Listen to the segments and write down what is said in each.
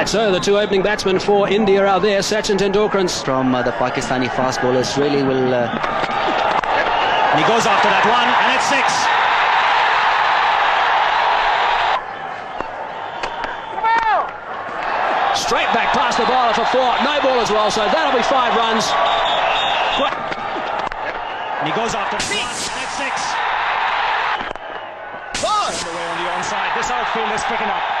Right, so the two opening batsmen for India are there. Sachin Tendulkar and from uh, the Pakistani fast bowlers really will. Uh, And he goes after that one, and it's six. straight back past the bowler for four. No ball as well, so that'll be five runs. And he goes after six, and it's six. Turned away on the onside. This outfield is picking up.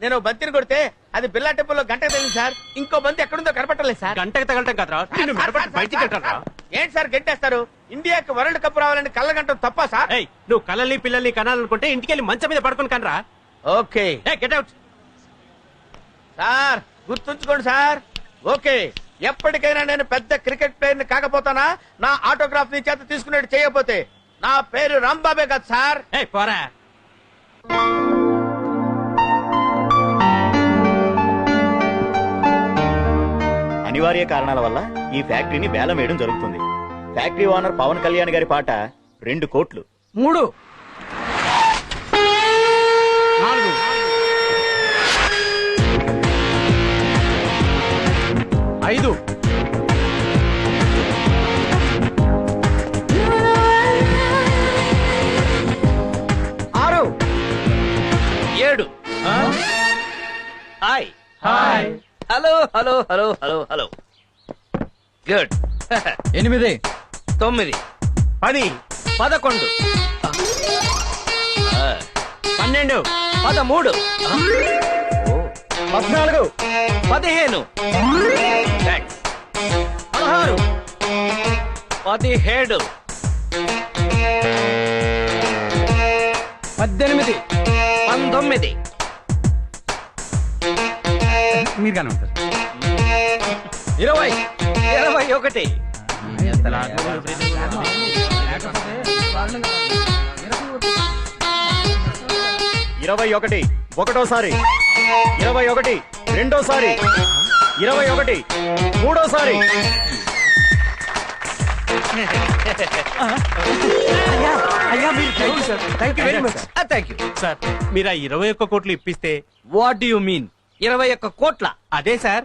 నేను బంతిని కొడితే అది బిల్లా టెంపుల్లో గంట తగిలింది sir. ఇంకో బంతి ఎక్కడుందో కనపట్టలేదు సార్. గంటకి తగలటం కదరా నిన్ను బయటికి ఏంటి సార్ గెంటేస్తారు? ఇండియాకి వరల్డ్ కప్ రావాలని కళ్ళగంటం తప్ప సార్. ఏయ్ నువ్వు కళ్ళని పిల్లల్ని కనాలనుకుంటే ఇంటికి వెళ్ళి మంచం మీద పడుకుని కనరా. Okay. A get out sir గుర్తుంచుకోండి సార్. ఓకే. ఎప్పటికైనా నేను పెద్ద క్రికెట్ ప్లేయర్ని కాకపోతానా? నా ఆటోగ్రాఫ్ని చేత తీసుకునేట్టు చేయకపోతే నా పేరు రాంబాబే కదా సార్. ఏ పోరా. అనివార్య కారణాల వల్ల ఈ ఫ్యాక్టరీని వేలం వేయడం జరుగుతుంది. ఫ్యాక్టరీ ఓనర్ పవన్ కళ్యాణ్ గారి పాట రెండు కోట్లు. మూడు. నాలుగు. ఐదు. ఆరు. ఏడు. Hi. Hi. Hello hello hello. ఎనిమిది. తొమ్మిది. పది. పదకొండు. పన్నెండు. పదమూడు. పద్నాలుగు. పదిహేను. పదహారు. పదిహేడు. పద్దెనిమిది. పంతొమ్మిది. మీరు కానీ ఉంటారు ఇరవై. ఇరవై ఒకటి. ఇరవై ఒకటి. ఒకటోసారి. ఇరవై ఒకటి. రెండోసారి. ఇరవై ఒకటి. మూడోసారి. Thank you very much thank you sir మీరు ఆ ఇరవై ఒక్క కోట్లు ఇప్పిస్తే వాట్ యు మీన్ ఇరవై ఒక్క కోట్ల? అదే సార్.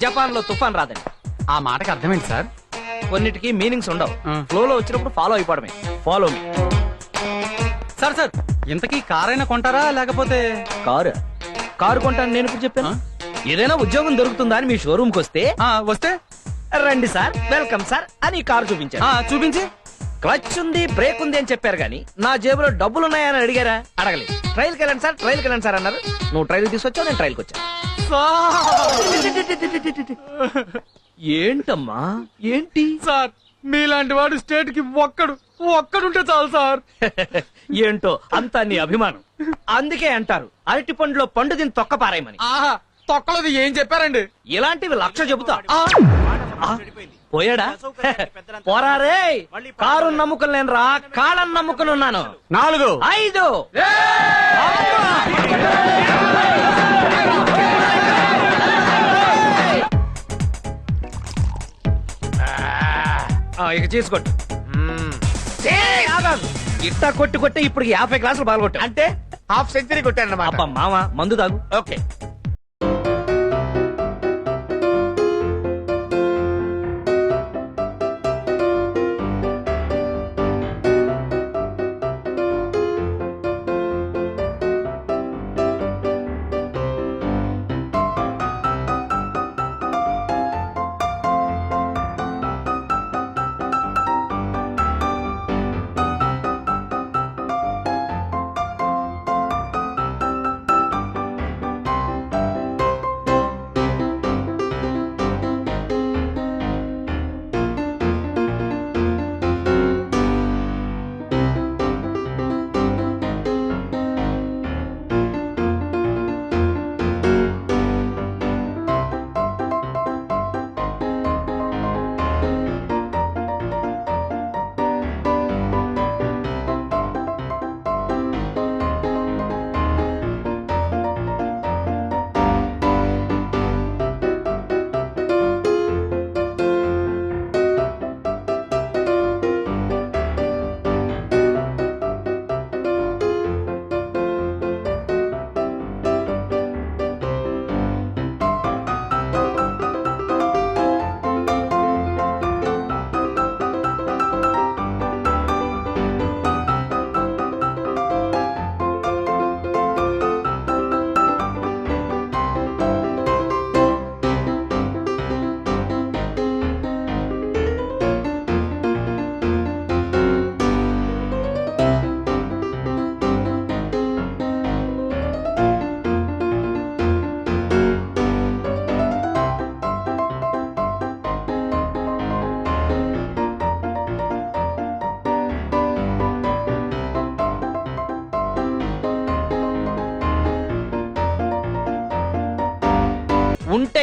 జపాన్లో తుఫాన్ రాదని. ఆ మాటకి అర్థమైంది సార్. కొన్నిటికి మీనింగ్స్ ఉండవు. ఆ. ఫ్లో లో వచ్చినప్పుడు follow అయిపోవడమే. Follow me. Sir sir ఇంతకీ కారైనా కొంటారా లేకపోతే? కారు. కారు కొంటాను నేను ఇప్పుడు చెప్పాను. ఏదైనా ఉద్యోగం దొరుకుతుందా అని మీ షోరూమ్కి వస్తే? ఆ, వస్తే? రండి సార్ వెల్కమ్ సార్ అని ఈ కారు చూపించారు ఆ, చూపించి. క్లచ్ ఉంది బ్రేక్ ఉంది అని చెప్పారు కానీ నా జేబులో డబ్బులు ఉన్నాయని అడిగారా? అడగలేదు. ట్రైల్కి వెళ్ళండి సార్ ట్రైల్కి వెళ్ళండి సార్ అన్నారు. నువ్వు ట్రైల్ తీసుకొచ్చావు నేను ట్రైల్కి వచ్చాను. ఏంటమ్మా? ఏంటి? సార్ మీలాంటి వాడు స్టేట్కి ఒక్కడు ఒక్కడుంటే చాలు సార్. ఏంటో అంతా నీ అభిమానం. అందుకే అంటారు అరటి పండులో పండు దీన్ని తొక్క పారాయమని. ఆహా తొక్కలది ఏం చెప్పారండి? ఇలాంటివి లక్ష చెబుతా. ఆ, పోయాడా? పోరారే కారు నమ్ముకుని నేను రా కాళ్ళని నమ్ముకుని ఉన్నాను. నాలుగు. ఐదు. ఆ, ఇక చేసుకోండి ఇట్టా కొట్టి కొట్టి ఇప్పుడు యాభై గ్లాసులు బాగా అంటే హాఫ్ సెంచరీ కొట్టారన్నమాట. అబ్బా మామ మందు తాగు. ఓకే.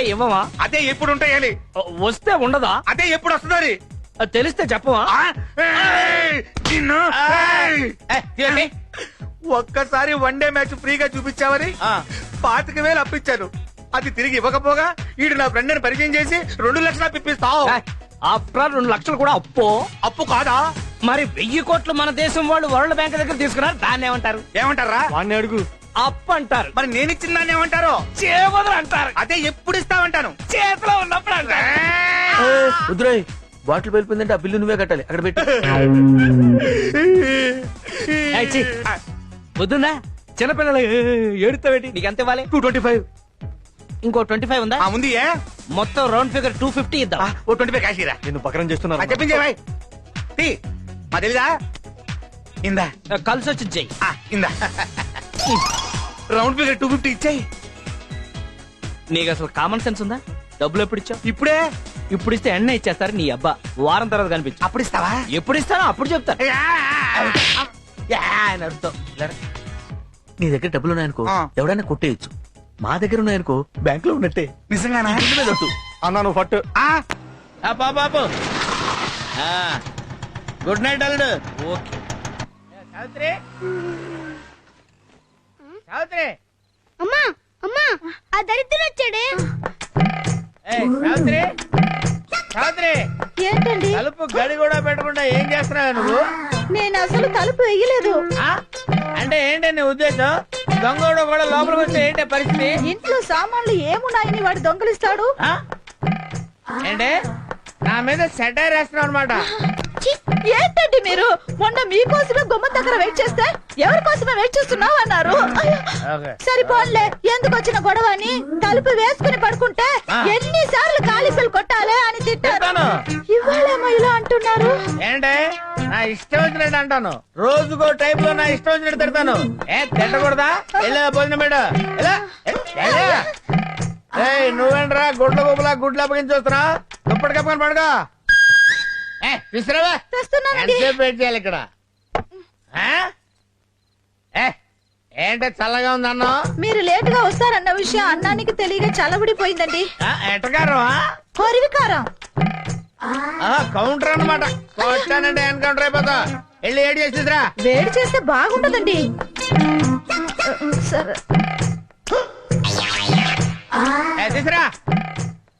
ఇవ్వవా? అదే ఎప్పుడు ఉంటాయాలి వస్తే ఉండదా? అదే ఎప్పుడు వస్తుంది తెలిస్తే చెప్పవా! ఒక్కసారి వన్ డే మ్యాచ్ ఫ్రీగా చూపించావని పాతిక వేలు అప్పించాను అది తిరిగి ఇవ్వకపోగా ఈడు నా ఫ్రెండ్ని పరిచయం చేసి రెండు లక్షలు అప్పిస్తావు ఆఫ్టర్ రెండు లక్షలు కూడా అప్పు. అప్పు కాదా? మరి వెయ్యి కోట్లు మన దేశం వాళ్ళు వరల్డ్ బ్యాంక్ దగ్గర తీసుకున్నారు దాన్ని ఏమంటారు? ఏమంటారా వాడిని అడుగు. అప్పు అంటారు మరి నేను ఇచ్చిన దాన్ని ఏమంటారు? చేవదలు అంటారు. అదే ఎప్పుడు ఇస్తామంటాను? చేతిలో ఉన్నప్పుడు అంటారు. వద్దురాయ్ బాటిల్ వెళ్ళిపోయిందంటే ఆ బిల్లు నువ్వే కట్టాలి. అక్కడ పెట్టి. వద్దుందా? చిన్నపిల్లలు ఏడుతావేటి నీకు ఎంత ఇవ్వాలి? Two twenty five. ఇంకో ట్వంటీ ఫైవ్ ఉందా? ఉంది ఏ? మొత్తం రౌండ్ ఫిగర్ టూ ఫిఫ్టీ ఇద్దాం. ఆ, ఓ ట్వంటీ ఫైవ్ కాశీరా నేను పకరం చేస్తున్నారు చెప్పించే భాయ్ తీ మా తెలీదా? ఇందా? కలిసి వచ్చి చెయ్యి ఆ, ఇందా? రౌండ్ ఫిగర్ టూ ఫిఫ్టీ ఇచ్చాయి. నీకు అసలు కామన్ సెన్స్ ఉందా? డబ్బులు ఎప్పుడు ఇచ్చావు ఇప్పుడే. ఇప్పుడు ఇస్తే ఎన్న ఇచ్చేస్తారు? నీ అబ్బా. వారం తర్వాత కనిపించు. అప్పుడు ఇస్తావా ఎప్పుడు ఇస్తానో అప్పుడు చెప్తాను యా! యా అని. నీ దగ్గర డబ్బులు ఉన్నాయనుకో ఎవడైనా కొట్టేయచ్చు. మా దగ్గర ఉన్నాయనుకో బ్యాంక్లో ఉన్నట్టే. నిజంగానా? అన్నా నువ్వు ఫట్ బాబు గుడ్ నైట్ అల్లుడు. ఓకే. సావిత్రి. సావిత్రి! అమ్మా అమ్మా ఆ దరిద్రుడు వచ్చాడే. ఏయ్, సావిత్రి! సావిత్రి! ఏంటండి? తలుపు గడి కూడా పెట్టకుండా ఏం చేస్తున్నావు నువ్వు? నేను అసలు తలుపు వేయలేదు. ఆ? అంటే ఏంటి నీ ఉద్దేశం? దొంగోడు కూడా లోపలికి వస్తే ఏంటి పరిస్థితి? ఇంట్లో సామాన్లు ఏమున్నాయని వాడు దొంగలిస్తాడు? ఆ? ఏంటి? నా మీద సెటైర్ వేస్తున్నావు అనమాట ఏంటండి మీరు? మొన్న మీకోసమే గుమ్మం దగ్గర వెయిట్ చేస్తే ఎవరి కోసమే వెయిట్ చేస్తున్నావు అన్నారు. సరిపోన్లే. ఎందుకు వచ్చిన గొడవ అని? తలుపు వేసుకుని పడుకుంటే. ఎన్నిసార్లు కాలిఫీలు కొట్టాలి అని తిట్టాను. ఇవాళేమో ఇలా అంటున్నారు? ఏంటి? నా ఇష్టం వచ్చినట్టు అంటాను. రోజుకో టైప్లో నా ఇష్టం వచ్చినట్టు తిడతాను. ఏ తిట్టకూడదా? వెళ్ళా భోజనం పెట్టు. ఎలా నువ్వేంట్రా గుడ్ల గుబులా గుడ్లు అప్పగించి వస్తున్నా దుప్పటి కప్పుకొని పడుకో. విసిరావా? తెస్తున్నానండి ఎంతసేపు వెయిట్ చేయాలి ఇక్కడ? ఆ? ఏ ఏంటి చల్లగా ఉంది అన్నం మీరు లేట్గా వస్తారన్న విషయం అన్నానికి తెలియక చల్లబడిపోయిందండి. ఎట్టగారు హరివికారం కౌంటర్ అన్నమాట. కొట్టానంటే ఎన్కౌంటర్ అయిపోతా. వెళ్ళి ఏడు చేసిద్రా వేడి చేస్తే బాగుండదండి. సరే. ఏ, తీసురా.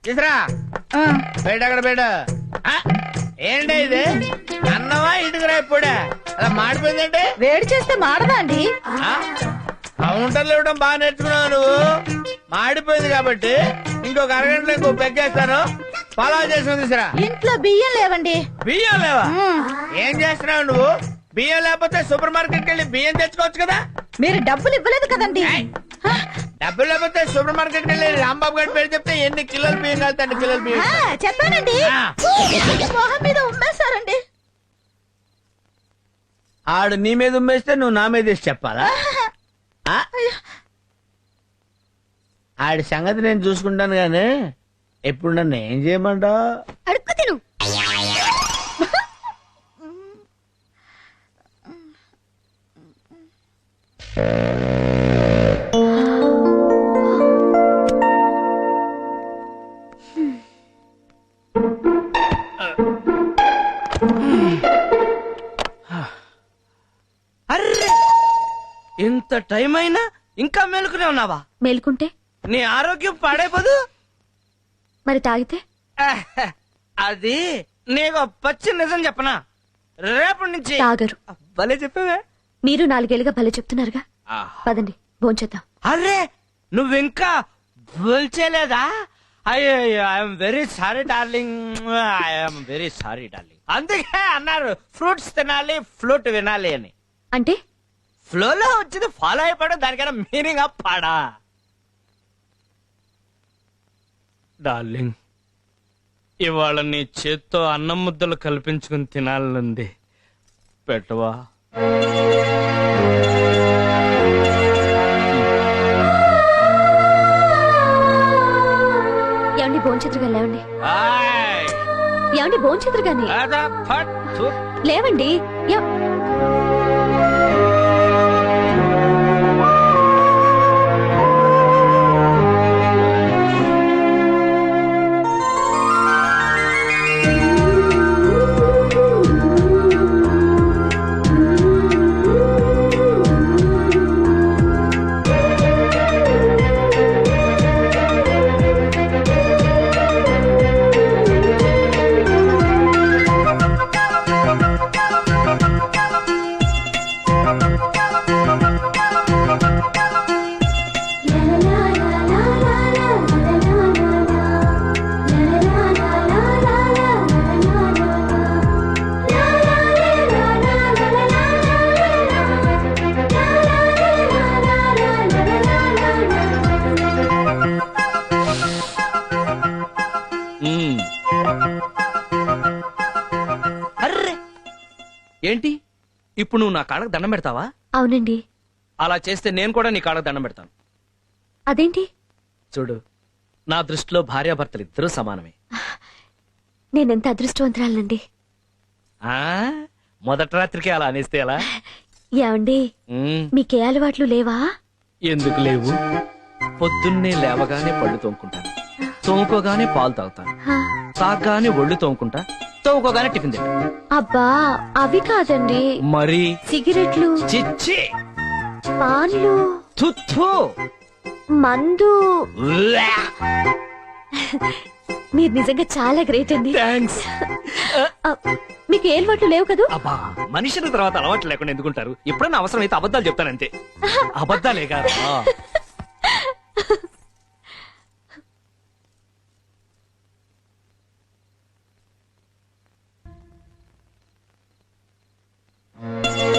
తీసురా. ఆ, బయట అక్కడ బయట? ఆ, ఏంటి ఇది? అన్నమా ఇటుకురా ఇప్పుడే? అలా మాడిపోయిందంటే? వేడి చేస్తే మాడదా అండి? కౌంటర్లు ఇవ్వడం బాగా నేర్చుకున్నావు నువ్వు. మాడిపోయింది కాబట్టి ఇంకొక అరగంటలో ఇంకో పెగ్గేస్తాను. ఫాలో చేసుకుని తీసురా ఇంట్లో బియ్యం లేవండి. బియ్యం లేవా? ఏం చేస్తున్నావు నువ్వు? బియ్యం లేకపోతే సూపర్ మార్కెట్కి వెళ్ళి బియ్యం తెచ్చుకోవచ్చు కదా? మీరు డబ్బులు ఇవ్వలేదు కదండి. డబ్బులు లేకపోతే సూపర్ మార్కెట్కి వెళ్ళి రాంబాబు గారి పేరు చెప్తే ఎన్ని కిలోలు బియ్యం కలితే అన్ని కిలోలు బియ్యం? చెప్పానండి. మొహం మీద ఉమ్మేశారండి. ఆడు నీ మీద ఉమ్మేస్తే నువ్వు నా మీద వేసి చెప్పాలా? ఆ? ఆడి సంగతి నేను చూసుకుంటాను గానీ ఎప్పుడు నన్ను ఏం చేయమంటావు? అడుక్కు తిను. ఇంత టైం అయినా ఇంకా మేలుకునే ఉన్నావా? మేలుకుంటే? నీ ఆరోగ్యం పాడైపోదు? మరి తాగితే? అది నీకు పచ్చి నిజం చెప్పనా? రేపటి నుంచి తాగరు. భలే చెప్పావే. మీరు నాలుగేళ్ళుగా భలే చెప్తున్నారుగా. పదండి భోంచేద్దాం అరే నువ్వు ఇంకా బోల్చేలేదా అయ్యో I'm very sorry darling I'm very sorry darling అందుకే అన్నారు ఫ్రూట్స్ తినాలి ఫ్లూట్ వినాలి అని. అంటే? ఫ్లోలో వచ్చింది ఫాలో అయిపోవడం దానికైనా మీనింగ్ పాడా? డార్లింగ్ ఇవాళ నీ చేత్తో అన్నం ముద్దలు కల్పించుకుని తినాలనుంది. పెట్టవా? ఏమండి భోంచేతురుగా లేవండి? ఆయ్, ఏమండి భోంచేతురుగాని అదా ఫట్ థు. లేవండి ఏంటి? ఇప్పుడు నువ్వు నా కాళ్ళకు దండం పెడతావా? అవునండి. అలా చేస్తే నేను కూడా నీ కాళ్ళకు దండం పెడతాను. అదేంటి? చూడు నా దృష్టిలో భార్యాభర్తలు ఇద్దరూ సమానమే. నేనెంత అదృష్టవంతురాలండి ఆ? మొదటి రాత్రికి అలా అనేస్తే ఎలా? ఏమండి? ఉమ్, మీకే అలవాట్లు లేవా? ఎందుకు లేవు? పొద్దున్నే లేవగానే పళ్ళు తోముకుంటాను తోముకోగానే పాలు తాగుతాను హా, తాగగానే ఒళ్ళు తోముకుంటా. తోముకోగానే టిఫిన్ తింటా. అబ్బా అవి కాదండి. మరి? సిగరెట్లు చిచ్చి! పాన్లు తుత్తు మందు. మీరు నిజంగా చాలా గ్రేట్ అండి. థ్యాంక్స్ మీకు ఏ అలవాట్లు లేవు కదూ? అబ్బా మనుషుల తర్వాత అలవాటు లేకుండా ఎందుకుంటారు ఎప్పుడైనా అవసరం అయితే అబద్ధాలు చెప్తానంతే అబద్ధాలే కాదు అయ్